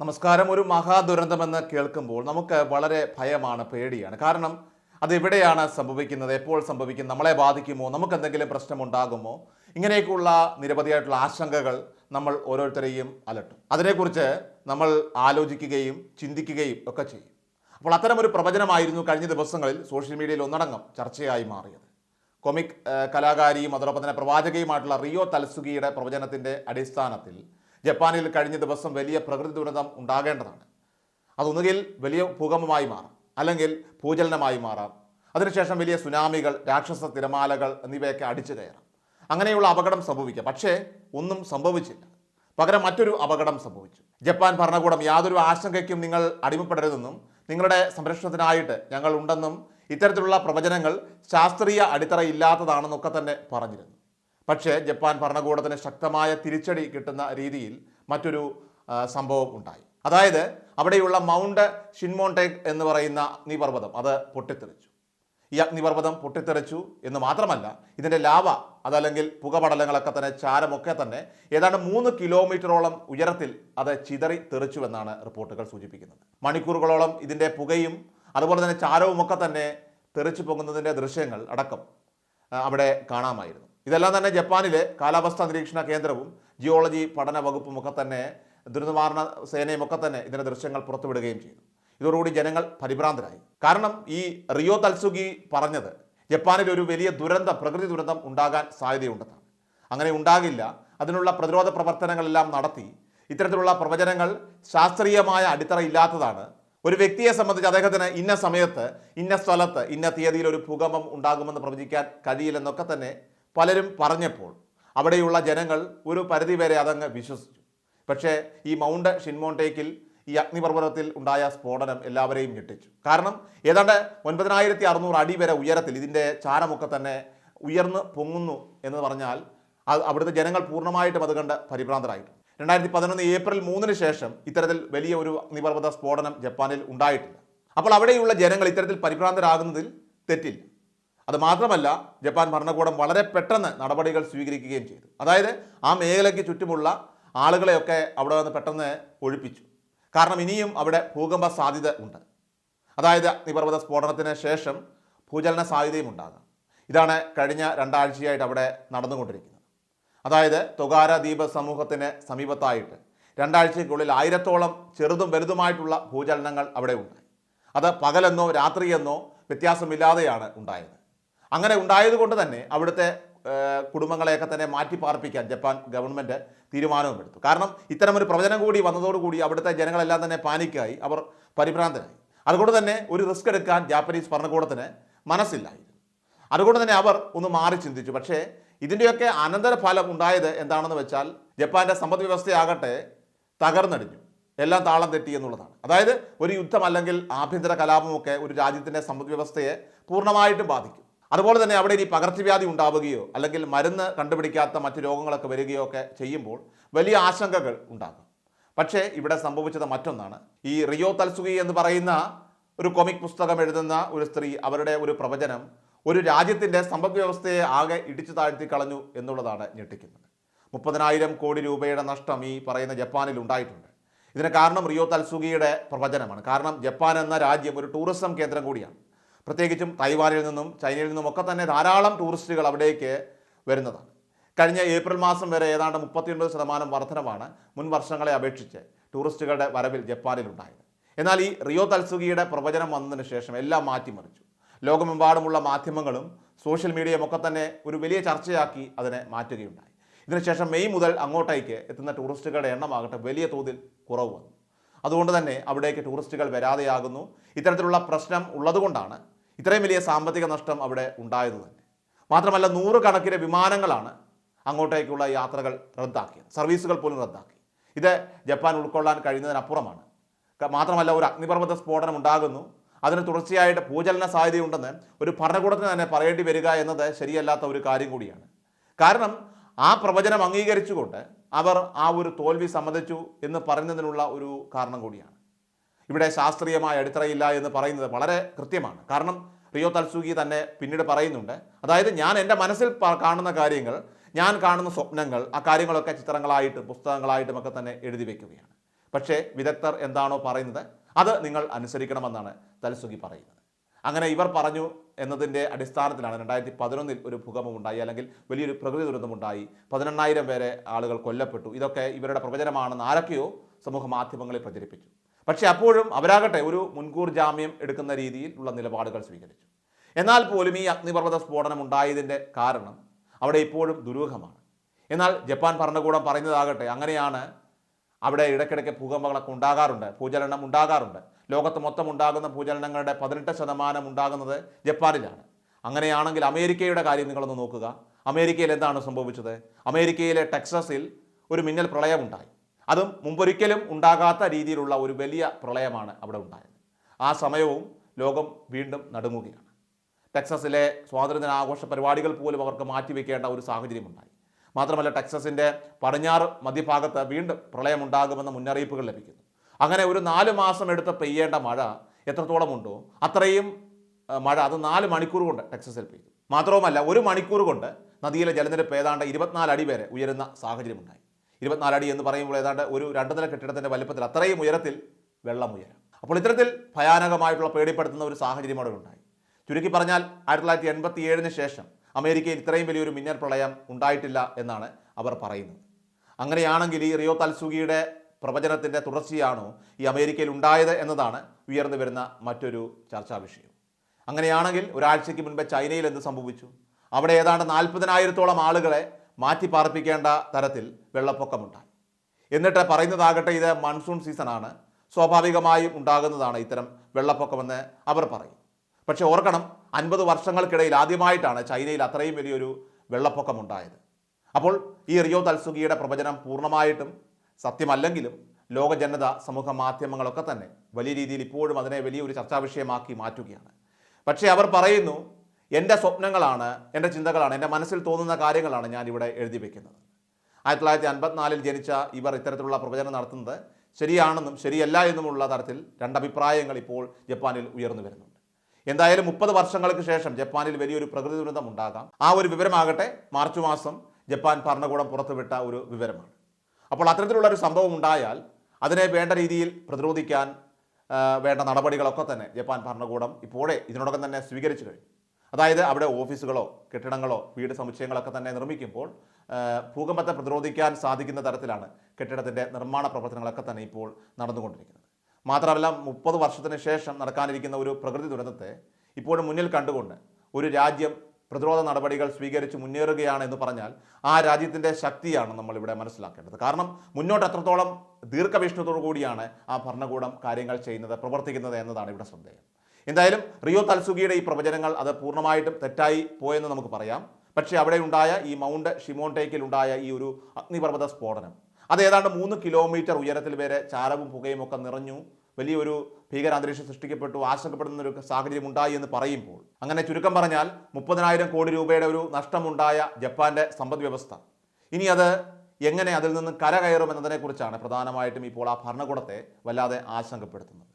നമസ്കാരം. ഒരു മഹാദുരന്തമെന്ന് കേൾക്കുമ്പോൾ നമുക്ക് വളരെ ഭയമാണ് പേടിയാണ്. കാരണം അത് എവിടെയാണ് സംഭവിക്കുന്നത്? എപ്പോൾ സംഭവിക്കും? നമ്മളെ ബാധിക്കുമോ? നമുക്ക് എന്തെങ്കിലും പ്രശ്നമുണ്ടാകുമോ? ഇങ്ങനെയൊക്കെയുള്ള നിരവധിയായിട്ടുള്ള ആശങ്കകൾ നമ്മൾ ഓരോരുത്തരെയും അലട്ടും. അതിനെക്കുറിച്ച് നമ്മൾ ആലോചിക്കുകയും ചിന്തിക്കുകയും ഒക്കെ ചെയ്യും. അപ്പോൾ അത്തരമൊരു പ്രവചനമായിരുന്നു കഴിഞ്ഞ ദിവസങ്ങളിൽ സോഷ്യൽ മീഡിയയിൽ ഒന്നടങ്കം ചർച്ചയായി മാറിയത്. കൊമിക് കലാകാരിയും അതോടൊപ്പം തന്നെ പ്രവാചകയുമായിട്ടുള്ള റിയോ തൽസുഗിയുടെ പ്രവചനത്തിന്റെ അടിസ്ഥാനത്തിൽ ജപ്പാനിൽ കഴിഞ്ഞ ദിവസം വലിയ പ്രകൃതി ദുരന്തം ഉണ്ടാകേണ്ടതാണ്. അതൊന്നുകിൽ വലിയ ഭൂകമ്പമായി മാറാം അല്ലെങ്കിൽ ഭൂചലനമായി മാറാം. അതിനുശേഷം വലിയ സുനാമികൾ രാക്ഷസ തിരമാലകൾ എന്നിവയൊക്കെ അടിച്ചു കയറാം. അങ്ങനെയുള്ള അപകടം സംഭവിക്കാം. പക്ഷേ ഒന്നും സംഭവിച്ചില്ല. പകരം മറ്റൊരു അപകടം സംഭവിച്ചു. ജപ്പാൻ ഭരണകൂടം യാതൊരു ആശങ്കയ്ക്കും നിങ്ങൾ അടിമപ്പെടരുതെന്നും നിങ്ങളുടെ സംരക്ഷണത്തിനായിട്ട് ഞങ്ങൾ ഉണ്ടെന്നും ഇത്തരത്തിലുള്ള പ്രവചനങ്ങൾ ശാസ്ത്രീയ അടിത്തറ ഇല്ലാത്തതാണെന്നൊക്കെ തന്നെ പറഞ്ഞിരുന്നു. പക്ഷേ ജപ്പാൻ ഭരണകൂടത്തിന് ശക്തമായ തിരിച്ചടി കിട്ടുന്ന രീതിയിൽ മറ്റൊരു സംഭവം ഉണ്ടായി. അതായത് അവിടെയുള്ള മൗണ്ട് ഷിൻമോണ്ടേക് എന്ന് പറയുന്ന അഗ്നിപർവതം അത് പൊട്ടിത്തെറിച്ചു. ഈ അഗ്നിപർവതം പൊട്ടിത്തെറിച്ചു എന്ന് മാത്രമല്ല ഇതിന്റെ ലാവ അതല്ലെങ്കിൽ പുകപടലങ്ങളൊക്കെ തന്നെ ചാരമൊക്കെ തന്നെ ഏതാണ്ട് മൂന്ന് കിലോമീറ്ററോളം ഉയരത്തിൽ അത് ചിതറി തെറിച്ചു എന്നാണ് റിപ്പോർട്ടുകൾ സൂചിപ്പിക്കുന്നത്. മണിക്കൂറുകളോളം ഇതിന്റെ പുകയും അതുപോലെ തന്നെ ചാരവുമൊക്കെ തന്നെ തെറിച്ചു പോകുന്നതിന്റെ ദൃശ്യങ്ങൾ അടക്കം അവിടെ കാണാമായിരുന്നു. ഇതെല്ലാം തന്നെ ജപ്പാനിലെ കാലാവസ്ഥാ നിരീക്ഷണ കേന്ദ്രവും ജിയോളജി പഠന വകുപ്പും ഒക്കെ തന്നെ ദുരിതനിവാരണ സേനയും ഒക്കെ തന്നെ ഇതിന്റെ ദൃശ്യങ്ങൾ പുറത്തുവിടുകയും ചെയ്തു. ഇതോടുകൂടി ജനങ്ങൾ പരിഭ്രാന്തരായി. കാരണം ഈ റിയോ തൽസുഗി പറഞ്ഞത് ജപ്പാനിൽ ഒരു വലിയ ദുരന്തം പ്രകൃതി ദുരന്തം ഉണ്ടാകാൻ സാധ്യതയുണ്ടെന്നാണ്. അങ്ങനെ ഉണ്ടാകില്ല. അതിനുള്ള പ്രതിരോധ പ്രവർത്തനങ്ങളെല്ലാം നടത്തി. ഇത്തരത്തിലുള്ള പ്രവചനങ്ങൾ ശാസ്ത്രീയമായ അടിത്തറ ഇല്ലാത്തതാണ്. ഒരു വ്യക്തിയെ സംബന്ധിച്ച് അദ്ദേഹത്തിന് ഇന്ന സമയത്ത് ഇന്ന സ്ഥലത്ത് ഇന്ന തീയതിയിൽ ഒരു ഭൂകമ്പം ഉണ്ടാകുമെന്ന് പ്രവചിക്കാൻ കഴിയില്ലെന്നൊക്കെ തന്നെ പലരും പറഞ്ഞപ്പോൾ അവിടെയുള്ള ജനങ്ങൾ ഒരു പരിധിവരെ അതങ്ങ് വിശ്വസിച്ചു. പക്ഷേ ഈ മൗണ്ട് ഷിൻമോണ്ടേക്കിൽ ഈ അഗ്നിപർവതത്തിൽ ഉണ്ടായ സ്ഫോടനം എല്ലാവരെയും ഞെട്ടിച്ചു. കാരണം ഏതാണ്ട് ഒൻപതിനായിരത്തി അറുന്നൂറ് അടി വരെ ഉയരത്തിൽ ഇതിന്റെ ചാരമൊക്കെ തന്നെ ഉയർന്ന് പൊങ്ങുന്നു എന്ന് പറഞ്ഞാൽ അത് അവിടുത്തെ ജനങ്ങൾ പൂർണമായിട്ടും അത് കണ്ട് പരിഭ്രാന്തരായിട്ടു രണ്ടായിരത്തി പതിനൊന്ന് ഏപ്രിൽ മൂന്നിന് ശേഷം ഇത്തരത്തിൽ വലിയ ഒരു അഗ്നിപർവത സ്ഫോടനം ജപ്പാനിൽ ഉണ്ടായിട്ടില്ല. അപ്പോൾ അവിടെയുള്ള ജനങ്ങൾ ഇത്തരത്തിൽ പരിഭ്രാന്തരാകുന്നതിൽ തെറ്റില്ല. അത് മാത്രമല്ല ജപ്പാൻ ഭരണകൂടം വളരെ പെട്ടെന്ന് നടപടികൾ സ്വീകരിക്കുകയും ചെയ്തു. അതായത് ആ മേഖലയ്ക്ക് ചുറ്റുമുള്ള ആളുകളെയൊക്കെ അവിടെ നിന്ന് പെട്ടെന്ന് ഒഴിപ്പിച്ചു. കാരണം ഇനിയും അവിടെ ഭൂകമ്പ സാധ്യത ഉണ്ട്. അതായത് അഗ്നിപർവത സ്ഫോടനത്തിന് ശേഷം ഭൂചലന സാധ്യതയും ഉണ്ടാകാം. ഇതാണ് കഴിഞ്ഞ രണ്ടാഴ്ചയായിട്ട് അവിടെ നടന്നുകൊണ്ടിരിക്കുന്നത്. അതായത് തൊഗാര ദ്വീപ സമൂഹത്തിന് സമീപത്തായിട്ട് രണ്ടാഴ്ചയ്ക്കുള്ളിൽ ആയിരത്തോളം ചെറുതും വലുതുമായിട്ടുള്ള ഭൂചലനങ്ങൾ അവിടെ ഉണ്ടായി. അത് പകലെന്നോ രാത്രിയെന്നോ വ്യത്യാസമില്ലാതെയാണ് ഉണ്ടായത്. അങ്ങനെ ഉണ്ടായതുകൊണ്ട് തന്നെ അവിടുത്തെ കുടുംബങ്ങളെയൊക്കെ തന്നെ മാറ്റി പാർപ്പിക്കാൻ ജപ്പാൻ ഗവൺമെന്റ് തീരുമാനവും എടുത്തു കാരണം ഇത്തരമൊരു പ്രവചനം കൂടി വന്നതോടുകൂടി അവിടുത്തെ ജനങ്ങളെല്ലാം തന്നെ പാനിക്കായി. അവർ പരിഭ്രാന്തരായി. അതുകൊണ്ട് തന്നെ ഒരു റിസ്ക് എടുക്കാൻ ജാപ്പനീസ് ഭരണകൂടത്തിന് മനസ്സില്ലായിരുന്നു. അതുകൊണ്ട് തന്നെ അവർ ഒന്ന് മാറി ചിന്തിച്ചു. പക്ഷേ ഇതിന്റെയൊക്കെ അനന്തരഫലം ഉണ്ടായത് എന്താണെന്ന് വെച്ചാൽ ജപ്പാന്റെ സമ്പദ് വ്യവസ്ഥയാകട്ടെ തകർന്നടിഞ്ഞു. എല്ലാം താളം തെറ്റി എന്നുള്ളതാണ്. അതായത് ഒരു യുദ്ധം അല്ലെങ്കിൽ ആഭ്യന്തര കലാപമൊക്കെ ഒരു രാജ്യത്തിന്റെ സമ്പദ് വ്യവസ്ഥയെ പൂർണമായിട്ടും ബാധിക്കും. അതുപോലെ തന്നെ അവിടെ ഇനി പകർച്ചവ്യാധി ഉണ്ടാവുകയോ അല്ലെങ്കിൽ മരുന്ന് കണ്ടുപിടിക്കാത്ത മറ്റ് രോഗങ്ങളൊക്കെ വരികയോ ഒക്കെ ചെയ്യുമ്പോൾ വലിയ ആശങ്കകൾ ഉണ്ടാകും. പക്ഷേ ഇവിടെ സംഭവിച്ചത് മറ്റൊന്നാണ്. ഈ റിയോ തൽസുഗി എന്ന് പറയുന്ന ഒരു കൊമിക് പുസ്തകം എഴുതുന്ന ഒരു സ്ത്രീ അവരുടെ ഒരു പ്രവചനം ഒരു രാജ്യത്തിന്റെ സമ്പദ് വ്യവസ്ഥയെ ആകെ ഇടിച്ചു താഴ്ത്തി കളഞ്ഞു എന്നുള്ളതാണ് ഞെട്ടിക്കുന്നത്. മുപ്പതിനായിരം കോടി രൂപയുടെ നഷ്ടം ഈ പറയുന്ന ജപ്പാനിൽ ഉണ്ടായിട്ടുണ്ട്. ഇതിന് കാരണം റിയോ തൽസുഗിയുടെ പ്രവചനമാണ്. കാരണം ജപ്പാൻ എന്ന രാജ്യം ഒരു ടൂറിസം കേന്ദ്രം കൂടിയാണ്. പ്രത്യേകിച്ചും തൈവാനിൽ നിന്നും ചൈനയിൽ നിന്നും ഒക്കെ തന്നെ ധാരാളം ടൂറിസ്റ്റുകൾ അവിടേക്ക് വരുന്നതാണ്. കഴിഞ്ഞ ഏപ്രിൽ മാസം വരെ ഏതാണ്ട് മുപ്പത്തിയൊൻപത് ശതമാനം വർധനമാണ് മുൻ വർഷങ്ങളെ അപേക്ഷിച്ച് ടൂറിസ്റ്റുകളുടെ വരവിൽ ജപ്പാനിലുണ്ടായത്. എന്നാൽ ഈ റിയോ തൽസുഖിയുടെ പ്രവചനം വന്നതിന് ശേഷം എല്ലാം മാറ്റിമറിച്ചു. ലോകമെമ്പാടുമുള്ള മാധ്യമങ്ങളും സോഷ്യൽ മീഡിയയും ഒക്കെ തന്നെ ഒരു വലിയ ചർച്ചയാക്കി അതിനെ മാറ്റുകയുണ്ടായി. ഇതിനുശേഷം മെയ് മുതൽ അങ്ങോട്ടേക്ക് എത്തുന്ന ടൂറിസ്റ്റുകളുടെ എണ്ണമാകട്ടെ വലിയ തോതിൽ കുറവ് വന്നു. അതുകൊണ്ട് തന്നെ അവിടേക്ക് ടൂറിസ്റ്റുകൾ വരാതെയാകുന്നു. ഇത്തരത്തിലുള്ള പ്രശ്നം ഉള്ളതുകൊണ്ടാണ് ഇത്രയും വലിയ സാമ്പത്തിക നഷ്ടം അവിടെ ഉണ്ടായത് തന്നെ. മാത്രമല്ല നൂറുകണക്കിന് വിമാനങ്ങളാണ് അങ്ങോട്ടേക്കുള്ള യാത്രകൾ റദ്ദാക്കിയത്. സർവീസുകൾ പോലും റദ്ദാക്കി. ഇത് ജപ്പാൻ ഉൾക്കൊള്ളാൻ കഴിയുന്നതിനപ്പുറമാണ്. മാത്രമല്ല ഒരു അഗ്നിപർവത സ്ഫോടനം ഉണ്ടാകുന്നു. അതിന് തുടർച്ചയായിട്ട് ഭൂചലന സാധ്യതയുണ്ടെന്ന് ഒരു ഭരണകൂടത്തിന് തന്നെ പറയേണ്ടി വരിക എന്നത് ശരിയല്ലാത്ത ഒരു കാര്യം കൂടിയാണ്. കാരണം ആ പ്രവചനം അംഗീകരിച്ചുകൊണ്ട് അവർ ആ ഒരു തോൽവി സമ്മതിച്ചു എന്ന് പറയുന്നതിനുള്ള ഒരു കാരണം കൂടിയാണ്. ഇവിടെ ശാസ്ത്രീയമായ അടിത്തറയില്ല എന്ന് പറയുന്നത് വളരെ കൃത്യമാണ്. കാരണം റിയോ തൽസൂഗി തന്നെ പിന്നീട് പറയുന്നുണ്ട്. അതായത് ഞാൻ എന്റെ മനസ്സിൽ കാണുന്ന കാര്യങ്ങൾ ഞാൻ കാണുന്ന സ്വപ്നങ്ങൾ ആ കാര്യങ്ങളൊക്കെ ചിത്രങ്ങളായിട്ട് പുസ്തകങ്ങളായിട്ടും ഒക്കെ തന്നെ എഴുതി വെക്കുകയാണ്. പക്ഷേ വിദഗ്ധർ എന്താണോ പറയുന്നത് അത് നിങ്ങൾ അനുസരിക്കണമെന്നാണ് തൽസുഖി പറയുന്നത്. അങ്ങനെ ഇവർ പറഞ്ഞു എന്നതിന്റെ അടിസ്ഥാനത്തിലാണ് രണ്ടായിരത്തി പതിനൊന്നിൽ ഒരു ഭൂകമ്പമുണ്ടായി അല്ലെങ്കിൽ വലിയൊരു പ്രകൃതി ദുരന്തമുണ്ടായി. പതിനെണ്ണായിരം പേരെ ആളുകൾ കൊല്ലപ്പെട്ടു. ഇതൊക്കെ ഇവരുടെ പ്രവചനമാണെന്ന് ആരൊക്കെയോ സമൂഹ മാധ്യമങ്ങളിൽ പ്രചരിപ്പിച്ചു. പക്ഷേ അപ്പോഴും അവരാകട്ടെ ഒരു മുൻകൂർ ജാമ്യം എടുക്കുന്ന രീതിയിലുള്ള നിലപാടുകൾ സ്വീകരിച്ചു. എന്നാൽ പോലും ഈ അഗ്നിപർവത സ്ഫോടനം ഉണ്ടായതിന്റെ കാരണം അവിടെ ഇപ്പോഴും ദുരൂഹമാണ്. എന്നാൽ ജപ്പാൻ ഭരണകൂടം പറയുന്നതാകട്ടെ അങ്ങനെയാണ് അവിടെ ഇടയ്ക്കിടയ്ക്ക് ഭൂകമ്പങ്ങളൊക്കെ ഉണ്ടാകാറുണ്ട് ഭൂചലനം ഉണ്ടാകാറുണ്ട്. ലോകത്ത് മൊത്തം ഉണ്ടാകുന്ന ഭൂചലനങ്ങളുടെ പതിനെട്ട് ശതമാനം ഉണ്ടാകുന്നത് ജപ്പാനിലാണ്. അങ്ങനെയാണെങ്കിൽ അമേരിക്കയുടെ കാര്യം നിങ്ങളൊന്ന് നോക്കുക. അമേരിക്കയിൽ എന്താണ് സംഭവിച്ചത്? അമേരിക്കയിലെ ടെക്സസിൽ ഒരു മിന്നൽ പ്രളയമുണ്ടായി. അതും മുമ്പൊരിക്കലും ഉണ്ടാകാത്ത രീതിയിലുള്ള ഒരു വലിയ പ്രളയമാണ് അവിടെ ഉണ്ടായത്. ആ സമയവും ലോകം വീണ്ടും നടുങ്ങുകയാണ്. ടെക്സസിലെ സ്വാതന്ത്ര്യദിന ആഘോഷ പരിപാടികൾ പോലും അവർക്ക് മാറ്റിവെക്കേണ്ട ഒരു സാഹചര്യമുണ്ടായി. മാത്രമല്ല ടെക്സസിന്റെ പടിഞ്ഞാറ് മധ്യഭാഗത്ത് വീണ്ടും പ്രളയമുണ്ടാകുമെന്ന മുന്നറിയിപ്പുകൾ ലഭിക്കുന്നു. അങ്ങനെ ഒരു നാല് മാസം എടുത്ത് പെയ്യേണ്ട മഴ എത്രത്തോളം ഉണ്ടോ അത്രയും മഴ അത് നാല് മണിക്കൂർ കൊണ്ട് ടെക്സസിൽ പെയ്തു. മാത്രവുമല്ല ഒരു മണിക്കൂർ കൊണ്ട് നദിയിലെ ജലനിരപ്പ് ഏതാണ്ട് ഇരുപത്തിനാല് അടി വരെ ഉയരുന്ന സാഹചര്യമുണ്ടായി. ഇരുപത്തിനാല് അടി എന്ന് പറയുമ്പോൾ ഏതാണ്ട് ഒരു രണ്ട് നില കെട്ടിടത്തിന്റെ വലിപ്പത്തിൽ അത്രയും ഉയരത്തിൽ വെള്ളം ഉയരം. അപ്പോൾ ഇത്തരത്തിൽ ഭയാനകമായിട്ടുള്ള പേടിപ്പെടുത്തുന്ന ഒരു സാഹചര്യം അവിടെ ഉണ്ടായി. ചുരുക്കി പറഞ്ഞാൽ ആയിരത്തി തൊള്ളായിരത്തി എൺപത്തി ഏഴിന് ശേഷം അമേരിക്കയിൽ ഇത്രയും വലിയൊരു മിന്നൽ പ്രളയം ഉണ്ടായിട്ടില്ല എന്നാണ് അവർ പറയുന്നത്. അങ്ങനെയാണെങ്കിൽ ഈ റിയോ തൽസുഗിയുടെ പ്രവചനത്തിന്റെ തുടർച്ചയാണോ ഈ അമേരിക്കയിൽ ഉണ്ടായത് എന്നതാണ് ഉയർന്നു വരുന്ന മറ്റൊരു ചർച്ചാ വിഷയം. അങ്ങനെയാണെങ്കിൽ ഒരാഴ്ചയ്ക്ക് മുൻപ് ചൈനയിൽ എന്ത് സംഭവിച്ചു? അവിടെ ഏതാണ്ട് നാൽപ്പതിനായിരത്തോളം ആളുകളെ മാറ്റി പാർപ്പിക്കേണ്ട തരത്തിൽ വെള്ളപ്പൊക്കമുണ്ടായി. എന്നിട്ട് പറയുന്നതാകട്ടെ ഇത് മൺസൂൺ സീസണാണ് സ്വാഭാവികമായും ഉണ്ടാകുന്നതാണ് ഇത്തരം വെള്ളപ്പൊക്കമെന്ന് അവർ പറയും. പക്ഷേ ഓർക്കണം അൻപത് വർഷങ്ങൾക്കിടയിൽ ആദ്യമായിട്ടാണ് ചൈനയിൽ അത്രയും വലിയൊരു വെള്ളപ്പൊക്കമുണ്ടായത്. അപ്പോൾ ഈ റിയോ തൽസുഖിയുടെ പ്രവചനം പൂർണമായിട്ടും സത്യമല്ലെങ്കിലും ലോക ജനത സമൂഹ മാധ്യമങ്ങളൊക്കെ തന്നെ വലിയ രീതിയിൽ ഇപ്പോഴും അതിനെ വലിയൊരു ചർച്ചാ വിഷയമാക്കി മാറ്റുകയാണ്. പക്ഷേ അവർ പറയുന്നു എന്റെ സ്വപ്നങ്ങളാണ് എന്റെ ചിന്തകളാണ് എന്റെ മനസ്സിൽ തോന്നുന്ന കാര്യങ്ങളാണ് ഞാൻ ഇവിടെ എഴുതി വെക്കുന്നത്. ആയിരത്തി തൊള്ളായിരത്തി അൻപത്തിനാലിൽ ജനിച്ച ഇവർ ഇത്തരത്തിലുള്ള പ്രവചനം നടത്തുന്നത് ശരിയാണെന്നും ശരിയല്ല എന്നുമുള്ള തരത്തിൽ രണ്ടഭിപ്രായങ്ങൾ ഇപ്പോൾ ജപ്പാനിൽ ഉയർന്നു വരുന്നുണ്ട്. എന്തായാലും മുപ്പത് വർഷങ്ങൾക്ക് ശേഷം ജപ്പാനിൽ വലിയൊരു പ്രകൃതി ദുരന്തം ഉണ്ടാകാം. ആ ഒരു വിവരമാകട്ടെ മാർച്ച് മാസം ജപ്പാൻ ഭരണകൂടം പുറത്തുവിട്ട ഒരു വിവരമാണ്. അപ്പോൾ അത്തരത്തിലുള്ള ഒരു സംഭവം ഉണ്ടായാൽ അതിനെ വേണ്ട രീതിയിൽ പ്രതിരോധിക്കാൻ വേണ്ട നടപടികളൊക്കെ തന്നെ ജപ്പാൻ ഭരണകൂടം ഇപ്പോഴേ ഇതിനോടൊപ്പം തന്നെ സ്വീകരിച്ചു കഴിഞ്ഞു. അതായത് അവിടെ ഓഫീസുകളോ കെട്ടിടങ്ങളോ വീട് സമുച്ചയങ്ങളൊക്കെ തന്നെ നിർമ്മിക്കുമ്പോൾ ഭൂകമ്പത്തെ പ്രതിരോധിക്കാൻ സാധിക്കുന്ന തരത്തിലാണ് കെട്ടിടത്തിന്റെ നിർമ്മാണ പ്രവർത്തനങ്ങളൊക്കെ തന്നെ ഇപ്പോൾ നടന്നുകൊണ്ടിരിക്കുന്നത്. മാത്രമല്ല മുപ്പത് വർഷത്തിന് ശേഷം നടക്കാനിരിക്കുന്ന ഒരു പ്രകൃതി ദുരന്തത്തെ ഇപ്പോഴും മുന്നിൽ കണ്ടുകൊണ്ട് ഒരു രാജ്യം പ്രതിരോധ നടപടികൾ സ്വീകരിച്ച് മുന്നേറുകയാണ് എന്ന് പറഞ്ഞാൽ ആ രാജ്യത്തിന്റെ ശക്തിയാണ് നമ്മൾ ഇവിടെ മനസ്സിലാക്കേണ്ടത്. കാരണം മുന്നോട്ട് എത്രത്തോളം ദീർഘവീക്ഷണത്തോടു കൂടിയാണ് ആ ഭരണകൂടം കാര്യങ്ങൾ ചെയ്യുന്നത് പ്രവർത്തിക്കുന്നത് എന്നതാണ് ഇവിടെ ശ്രദ്ധേയം. എന്തായാലും റിയോ തൽസുഗിയുടെ ഈ പ്രവചനങ്ങൾ അത് പൂർണമായിട്ടും തെറ്റായി പോയെന്ന് നമുക്ക് പറയാം. പക്ഷേ അവിടെ ഉണ്ടായ ഈ മൗണ്ട് ഷിമോണ്ടേക്കിൽ ഉണ്ടായ ഈ ഒരു അഗ്നിപർവത സ്ഫോടനം. അത് ഏതാണ്ട് മൂന്ന് കിലോമീറ്റർ ഉയരത്തിൽ വരെ ചാരവും പുകയും ഒക്കെ നിറഞ്ഞു. വലിയൊരു ഭീകരാന്തരീക്ഷം സൃഷ്ടിക്കപ്പെട്ടു. ആശങ്കപ്പെടുന്ന ഒരു സാഹചര്യം ഉണ്ടായി എന്ന് പറയുമ്പോൾ. അങ്ങനെ ചുരുക്കം പറഞ്ഞാൽ മുപ്പതിനായിരം കോടി രൂപയുടെ ഒരു നഷ്ടമുണ്ടായ ജപ്പാന്റെ സമ്പദ് വ്യവസ്ഥ. ഇനി അത് എങ്ങനെ അതിൽ നിന്ന് കരകയറും എന്നതിനെക്കുറിച്ചാണ് പ്രധാനമായിട്ടും ഇപ്പോൾ ആ ഭരണകൂടത്തെ വല്ലാതെ ആശങ്കപ്പെടുത്തുന്നത്.